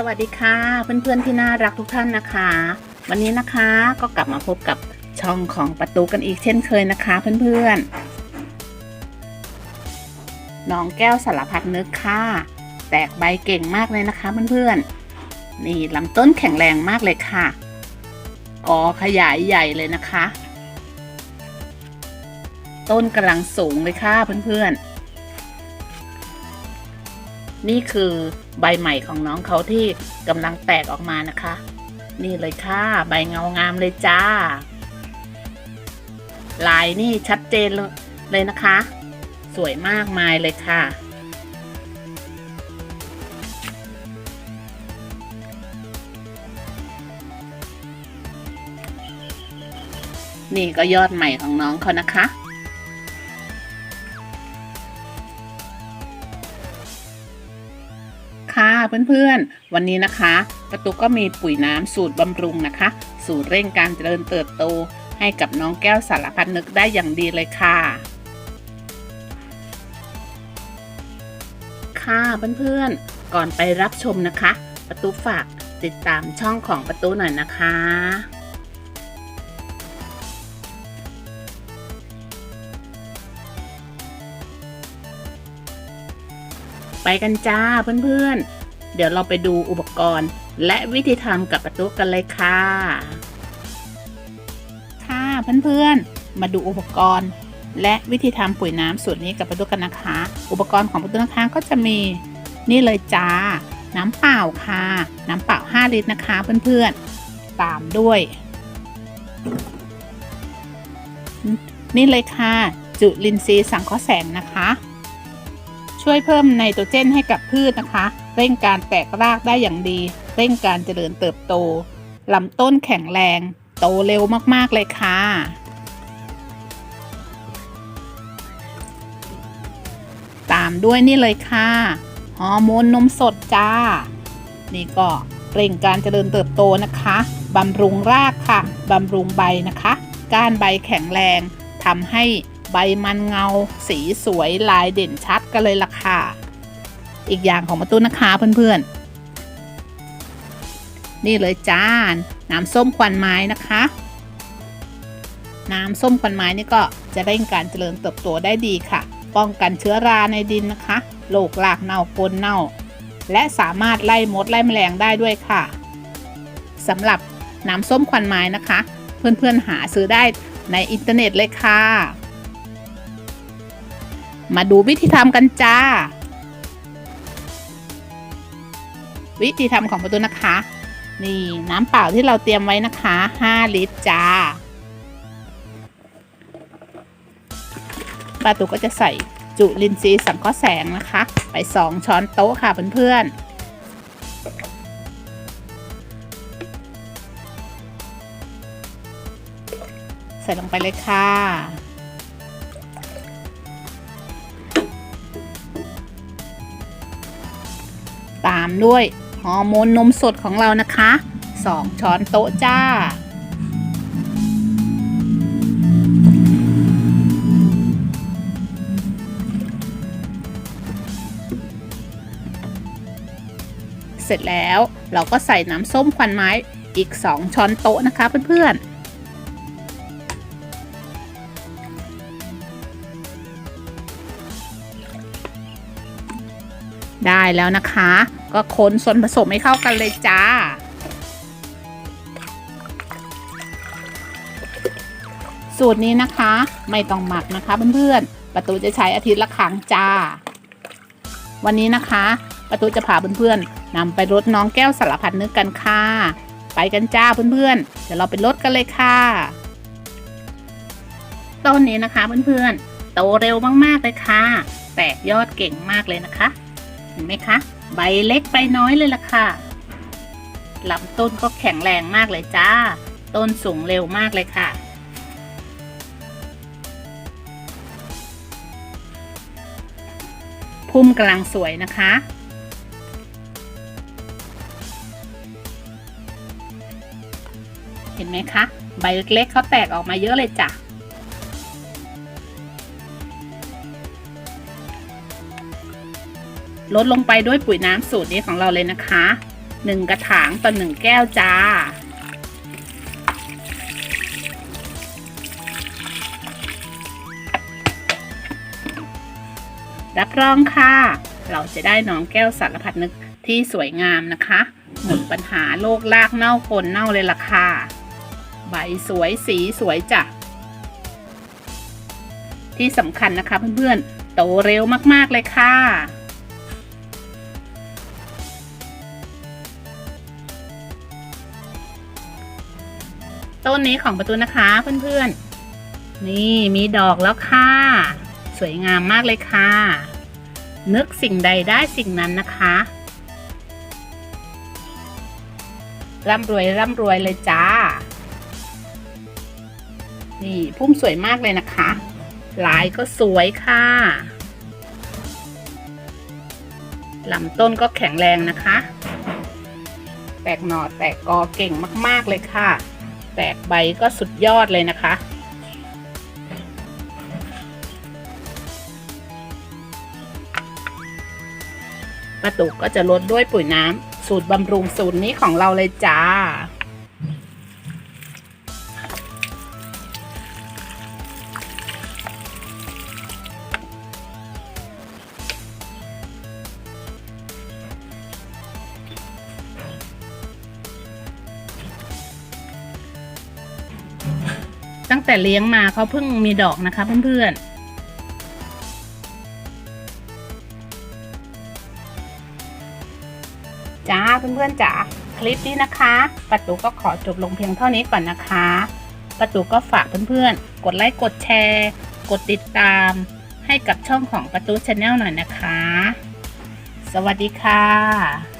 สวัสดีค่ะ เพื่อนๆที่น่ารักทุกท่านนะคะ วันนี้นะคะก็กลับมาพบกับช่องของประตูกันอีกเช่นเคยนะคะ เพื่อนๆน้องแก้วสารพัดนึกค่ะ แตกใบเก่งมากเลยนะคะ เพื่อนๆนี่ลำต้นแข็งแรงมากเลยค่ะกอขยายใหญ่เลยนะคะ ต้นกำลังสูงเลยค่ะเพื่อนๆ นี่คือใบใหม่ของน้องเขาที่กำลังแตกออกมานะคะ นี่เลยค่ะ ใบเงางามเลยจ้า ลายนี่ชัดเจนเลยนะคะ สวยมากมายเลยค่ะ นี่ก็ยอดใหม่ของน้องเขานะคะ เพื่อนๆ วันนี้นะคะประตูก็มีปุ๋ยน้ำสูตรบำรุงนะคะ สูตรเร่งการเจริญเติบโต ให้กับน้องแก้วสารพัดนึกได้อย่างดีเลยค่ะ ค่ะเพื่อนๆ ก่อนไปรับชมนะคะ ประตูฝากติดตามช่องของประตูหน่อยนะคะไปกันจ้าเพื่อนๆ เดี๋ยวเราไปดูอุปกรณ์ และวิธีทำกับประตูกันเลยค่ะ ค่ะเพื่อนๆ มาดูอุปกรณ์ และวิธีทำปุ๋ยน้ำสูตรนี้กับประตูกันนะคะ อุปกรณ์ของประตูนะคะก็จะมีนี่เลยจ้า น้ำเปล่าค่ะ น้ำเปล่า 5 ลิตรนะคะเพื่อนๆ ตามด้วย นี่เลยค่ะ จุลินทรีย์สังเคราะห์แสงนะคะ ช่วยเพิ่มไนโตรเจนให้กับพืชนะคะ เร่งการแตกรากได้อย่างดี เร่งการเจริญเติบโตลำต้นแข็งแรง โตเร็วมากๆเลยค่ะ ตามด้วยนี่เลยค่ะฮอร์โมนนมสดจ้า นี่ก็เร่งการเจริญเติบโตนะคะบำรุงรากค่ะบำรุงใบนะคะ ก้านใบแข็งแรงทำให้ ใบมันเงา สีสวยลายเด่นชัดกันเลยล่ะค่ะ อีกอย่างของประตูนะคะเพื่อนๆ นี่เลยจ้า น้ำส้มควันไม้นะคะ น้ำส้มควันไม้นี่ก็จะเร่งการเจริญเติบโตได้ดีค่ะ ป้องกันเชื้อราในดินนะคะโรครากเน่าปนเน่า และสามารถไล่มดไล่แมลงได้ด้วยค่ะสำหรับน้ำส้มควันไม้นะคะ เพื่อนๆหาซื้อได้ในอินเทอร์เน็ตเลยค่ะ มาดูวิธีทำกันจ้า วิธีทำของประตูนะคะ นี่น้ำเปล่าที่เราเตรียมไว้นะคะ 5 ลิตรจ้าป้าตูก็จะใส่จุลินทรีย์สังเคราะห์แสงนะคะ ไป 2 ช้อนโต๊ะค่ะเพื่อนๆใส่ลงไปเลยค่ะ ด้วยฮอร์โมนนมสดของเรานะคะ 2 ช้อนโต๊ะจ้า เสร็จแล้วเราก็ใส่น้ำส้มควันไม้อีก 2 ช้อนโต๊ะนะคะเพื่อนๆ ได้แล้วนะคะ ก็คนส่วนผสมให้เข้ากันเลยจ้า สูตรนี้นะคะไม่ต้องหมักนะคะเพื่อนๆประตูจะใช้อาทิตย์ละครั้งจ้า วันนี้นะคะ ประตูจะพาเพื่อนๆนำไปรดน้องแก้วสารพัดนึกกันค่ะ ไปกันจ้าเพื่อนๆเดี๋ยวเราไปรดกันเลยค่ะต้นนี้นะคะเพื่อนๆโตเร็วมากๆเลยค่ะ แตกยอดเก่งมากเลยนะคะ เห็นไหมคะ ใบเล็กใบน้อยเลยล่ะค่ะลำต้นก็แข็งแรงมากเลยจ้า ต้นสูงเร็วมากเลยค่ะ พุ่มกำลังสวยนะคะ เห็นไหมคะ ใบเล็กๆเขาแตกออกมาเยอะเลยจ้ะ ลดลงไปด้วยปุ๋ยน้ำสูตรนี้ของเราเลยนะคะ 1 กระถางต่อ1แก้วจ้า รับรองค่ะ เราจะได้น้องแก้วสารพัดนึกที่สวยงามนะคะ หมดปัญหาโรคลากเน่าคนเน่าเลยล่ะค่ะ ใบสวยสีสวยจ้ะ ที่สำคัญนะคะเพื่อนๆ โตเร็วมากๆเลยค่ะ ต้นนี้ของประตูนะคะเพื่อนๆ นี่มีดอกแล้วค่ะ สวยงามมากเลยค่ะ นึกสิ่งใดได้สิ่งนั้นนะคะร่ำรวยร่ำรวยเลยจ้า นี่พุ่มสวยมากเลยนะคะ ลายก็สวยค่ะลำต้นก็แข็งแรงนะคะ แตกหน่อแตกกอเก่งมาก ๆ เลยค่ะ แตกใบก็สุดยอดเลยนะคะ ประตูก็จะลดด้วยปุ๋ยน้ำสูตรบำรุงสูตรนี้ของเราเลยจ้า ตั้งแต่เลี้ยงมาเขาเพิ่งมีดอกนะคะเพื่อนๆจ้าเพื่อนๆจ๋าคลิปนี้นะคะประตูก็ขอจบลงเพียงเท่านี้ก่อนนะคะประตูก็ฝากเพื่อนๆ กดไลค์กดแชร์ กดติดตาม ให้กับช่องของประตูชาแนลหน่อยนะคะ สวัสดีค่ะ